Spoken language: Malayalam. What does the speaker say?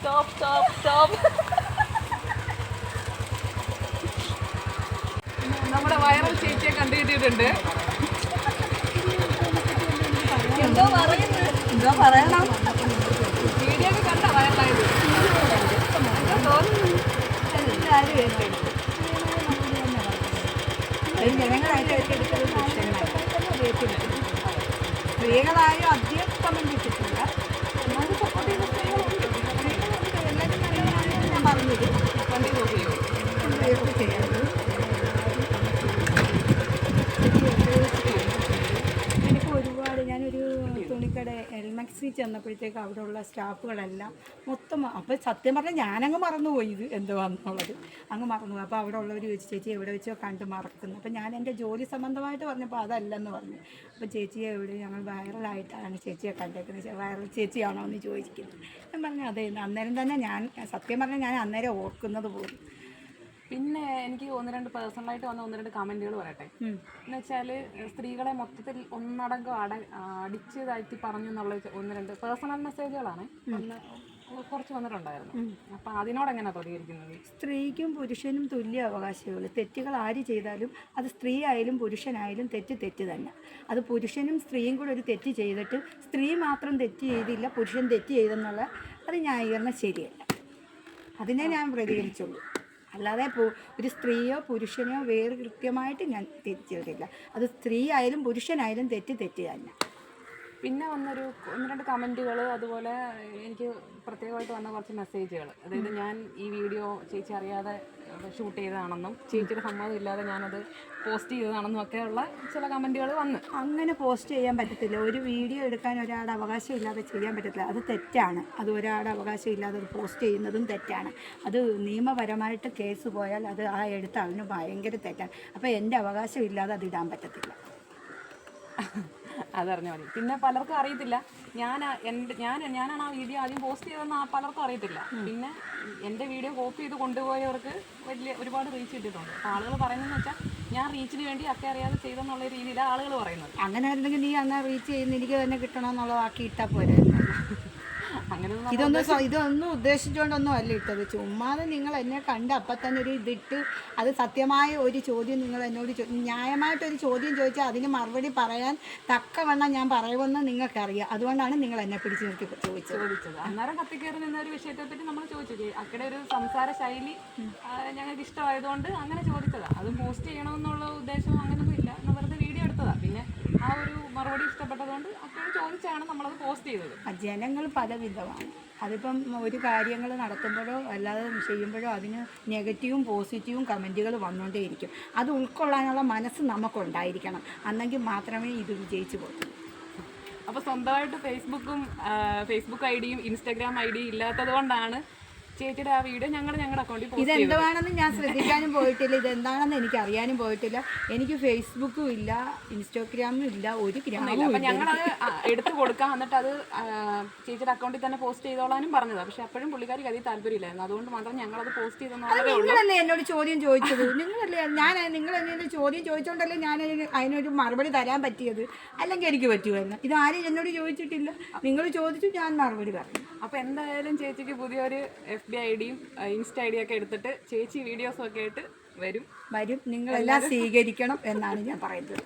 സ്റ്റോപ്പ് സ്റ്റോപ്പ് സ്റ്റോപ്പ് നമ്മുടെ വൈറൽ ചേച്ചിയെ കണ്ടുകിട്ടിയിട്ടുണ്ട് എന്തോ പറയുന്നു എന്തോ പറയണം. വീഡിയോ ഒക്കെ കണ്ട വൈറലായത് ജനങ്ങളായിട്ട് സ്ത്രീകളായും അധികം കമന്റ് ഇട്ടിട്ടില്ല എൽമക്സി ചെന്നപ്പോഴത്തേക്ക് അവിടെയുള്ള സ്റ്റാഫുകളെല്ലാം മൊത്തം അപ്പോൾ സത്യം പറഞ്ഞാൽ ഞാനങ്ങ് മറന്നുപോയി ഇത് എന്തുവാന്നുള്ളത് അങ്ങ് മറന്നുപോയി അപ്പോൾ അവിടെ ഉള്ളവർ ചോദിച്ചു ചേച്ചി എവിടെ വെച്ചോ കണ്ട് മറക്കുന്നു. അപ്പോൾ ഞാൻ എന്റെ ജോലി സംബന്ധമായിട്ട് പറഞ്ഞപ്പോൾ അതല്ലെന്ന് പറഞ്ഞു. അപ്പോൾ ചേച്ചിയെ എവിടെ ഞങ്ങൾ വൈറലായിട്ടാണ് ചേച്ചിയെ കണ്ടേക്കുന്നത്. വൈറൽ ചേച്ചിയാണോ എന്ന് ചോദിക്കുന്നത് ഞാൻ പറഞ്ഞു അതേ അന്നേരം തന്നെ ഞാൻ സത്യം പറഞ്ഞാൽ ഞാൻ അന്നേരം ഓർക്കുന്നത് പോലും പിന്നെ എനിക്ക് ഒന്ന് രണ്ട് പേഴ്സണലായിട്ട് വന്ന ഒന്ന് രണ്ട് കമന്റുകൾ പറയട്ടെ. എന്ന് വെച്ചാൽ സ്ത്രീകളെ മൊത്തത്തിൽ ഒന്നടങ്കം അട അടിച്ച് താഴ്ത്തി പറഞ്ഞു എന്നുള്ള ഒന്ന് രണ്ട് പേഴ്സണൽ മെസ്സേജുകളാണ് ഒന്ന് കുറച്ച് വന്നിട്ടുണ്ടായിരുന്നു. അപ്പൊ അതിനോട് എങ്ങനെ പ്രതികരിക്കുന്നത്? സ്ത്രീക്കും പുരുഷനും തുല്യ അവകാശമുള്ളൂ തെറ്റുകൾ ആര് ചെയ്താലും അത് സ്ത്രീ ആയാലും പുരുഷനായാലും തെറ്റ് തെറ്റ് തന്നെ. അത് പുരുഷനും സ്ത്രീയും കൂടെ ഒരു തെറ്റ് ചെയ്തിട്ട് സ്ത്രീ മാത്രം തെറ്റ് ചെയ്തില്ല പുരുഷൻ തെറ്റ് ചെയ്തെന്നുള്ള അത് ന്യായീകരണം ശരിയല്ല. അതിനെ ഞാൻ പ്രതികരിച്ചുള്ളൂ. അല്ലാതെ ഒരു സ്ത്രീയോ പുരുഷനെയോ വേറെ കൃത്യമായിട്ട് ഞാൻ തിരിച്ചറിയില്ല അത് സ്ത്രീ ആയാലും പുരുഷനായാലും തെറ്റ് തെറ്റ് തന്നെ. പിന്നെ വന്നൊരു ഒന്ന് രണ്ട് കമന്റുകൾ അതുപോലെ എനിക്ക് പ്രത്യേകമായിട്ട് വന്ന കുറച്ച് മെസ്സേജുകൾ. അതായത് ഞാൻ ഈ വീഡിയോ ചേച്ചി അറിയാതെ ഷൂട്ട് ചെയ്തതാണെന്നും ചേച്ചിയുടെ സമ്മതം ഇല്ലാതെ ഞാനത് പോസ്റ്റ് ചെയ്തതാണെന്നും ഒക്കെയുള്ള ചില കമന്റുകൾ വന്നു. അങ്ങനെ പോസ്റ്റ് ചെയ്യാൻ പറ്റത്തില്ല. ഒരു വീഡിയോ എടുക്കാൻ ഒരാളുടെ അവകാശം ഇല്ലാതെ ചെയ്യാൻ പറ്റത്തില്ല. അത് തെറ്റാണ്. അത് ഒരാളുടെ അവകാശം ഇല്ലാതെ പോസ്റ്റ് ചെയ്യുന്നതും തെറ്റാണ്. അത് നിയമപരമായിട്ട് കേസ് പോയാൽ അത് ആ എടുത്ത അതിന് ഭയങ്കര തെറ്റാണ് അപ്പോൾ എന്റെ അവകാശം ഇല്ലാതെ അത് ഇടാൻ പറ്റത്തില്ല. അതറിഞ്ഞാൽ മതി പിന്നെ പലർക്കും അറിയത്തില്ല. ഞാൻ എന്റെ ഞാൻ ഞാനാണ് ആ വീഡിയോ ആദ്യം പോസ്റ്റ് ചെയ്തതെന്ന് ആ പലർക്കും അറിയത്തില്ല. പിന്നെ എന്റെ വീഡിയോ കോപ്പി ചെയ്ത് കൊണ്ടുപോയവർക്ക് വലിയ ഒരുപാട് റീച്ച് കിട്ടിയിട്ടുണ്ട്. അപ്പോൾ ആളുകൾ പറയുന്നതെന്ന് വെച്ചാൽ ഞാൻ റീച്ചിന് വേണ്ടി അക്ക അറിയാതെ ചെയ്തെന്നുള്ള രീതിയിലാണ് ആളുകൾ പറയുന്നത്. അങ്ങനെ ആയിരുന്നെങ്കിൽ നീ അന്ന് റീച്ച് ചെയ്യുന്ന എനിക്ക് തന്നെ കിട്ടണമെന്നുള്ള വാക്കി ഇട്ടാൽ പോരെ. ഇതൊന്നും ഇതൊന്നും ഉദ്ദേശിച്ചുകൊണ്ടൊന്നും അല്ല ഇട്ടത്. ചുമ്മാതെ നിങ്ങൾ എന്നെ കണ്ട് അപ്പം തന്നെ ഒരു ഇതിട്ട് അത് സത്യമായ ഒരു ചോദ്യം നിങ്ങൾ എന്നോട് ന്യായമായിട്ടൊരു ചോദ്യം ചോദിച്ചാൽ അതിന് മറുപടി പറയാൻ തക്കവണ്ണം ഞാൻ പറയുമെന്ന് നിങ്ങൾക്കറിയാം. അതുകൊണ്ടാണ് നിങ്ങൾ എന്നെ പിടിച്ചു നിർത്തി ചോദിച്ചത്. ചോദിച്ചത്. അന്നേരം കത്തിക്കേറി നിന്ന ഒരു വിഷയത്തെ പറ്റി നമ്മൾ ചോദിച്ചു. അക്കടെ ഒരു സംസാര ശൈലി ഞങ്ങൾക്ക് ഇഷ്ടമായതുകൊണ്ട് അങ്ങനെ ചോദിച്ചതാണ് അത് പോസ്റ്റ് ചെയ്യണമെന്നുള്ള ഉദ്ദേശം അങ്ങനെയൊന്നും ഇല്ല. എടുത്തതാ പിന്നെ ആ ഒരു മറുപടി ഇഷ്ടപ്പെട്ടതുകൊണ്ട് അത്രയും ചോദിച്ചാണ് നമ്മളത് പോസ്റ്റ് ചെയ്തത്. ജനങ്ങൾ പലവിധമാണ്. അതിപ്പം ഒരു കാര്യങ്ങൾ നടത്തുമ്പോഴോ അല്ലാതെ ചെയ്യുമ്പോഴോ അതിന് നെഗറ്റീവും പോസിറ്റീവും കമന്റുകൾ വന്നുകൊണ്ടേയിരിക്കും അത് ഉൾക്കൊള്ളാനുള്ള മനസ്സ് നമുക്കുണ്ടായിരിക്കണം. അന്നെങ്കിൽ മാത്രമേ ഇത് വിജയിച്ചു പോകൂ. അപ്പോൾ സ്വന്തമായിട്ട് ഫേസ്ബുക്കും ഫേസ്ബുക്ക് ഐ ഡിയും ഇൻസ്റ്റാഗ്രാം ഐ ഡിയും ഇല്ലാത്തത് കൊണ്ടാണ് ചേച്ചിയുടെ ആ വീഡിയോ ഞങ്ങൾ ഞങ്ങളുടെ അക്കൗണ്ടിൽ പോസ്റ്റ് എന്താണെന്ന് ഇതെന്തുവാണെന്ന് ഞാൻ ശ്രദ്ധിക്കാനും പോയിട്ടില്ല. ഇതെന്താണെന്ന് എനിക്ക് അറിയാനും പോയിട്ടില്ല. എനിക്ക് ഫേസ്ബുക്കും ഇല്ല ഇൻസ്റ്റാഗ്രാമും ഇല്ല ഒരു ഗ്രാമില്ല അപ്പം ഞങ്ങളത് എടുത്തു കൊടുക്കാം. എന്നിട്ട് അത് ചേച്ചിയുടെ അക്കൗണ്ടിൽ തന്നെ പോസ്റ്റ് ചെയ്തോളാനും പറഞ്ഞതാണ് പക്ഷെ അപ്പോഴും പുള്ളിക്കാരിക്ക് അതിൽ താല്പര്യമില്ലായിരുന്നു. അതുകൊണ്ട് മാത്രം ഞങ്ങളത് പോസ്റ്റ് ചെയ്തെന്നുള്ളതേ ഉള്ളൂ. നിങ്ങളല്ലേ എന്നോട് ചോദ്യം ചോദിച്ചത്? നിങ്ങളല്ലേ ഞാൻ നിങ്ങൾ എന്നോട് ചോദ്യം ചോദിച്ചോണ്ടല്ലേ ഞാൻ അതിന് അതിനൊരു മറുപടി തരാൻ പറ്റിയത്? അല്ലെങ്കിൽ എനിക്ക് പറ്റുമായിരുന്നു ഇത് ആരും എന്നോട് ചോദിച്ചിട്ടില്ല. നിങ്ങൾ ചോദിച്ചു ഞാൻ മറുപടി പറഞ്ഞു. അപ്പോൾ എന്തായാലും ചേച്ചിക്ക് പുതിയൊരു എഫ് ബി ഐ ഡിയും ഇൻസ്റ്റ ഐ ഡിയൊക്കെ ഒക്കെ എടുത്തിട്ട് ചേച്ചി വീഡിയോസും ഒക്കെ ആയിട്ട് വരും. വരും. നിങ്ങളെല്ലാം സ്വീകരിക്കണം എന്നാണ് ഞാൻ പറയുന്നത്.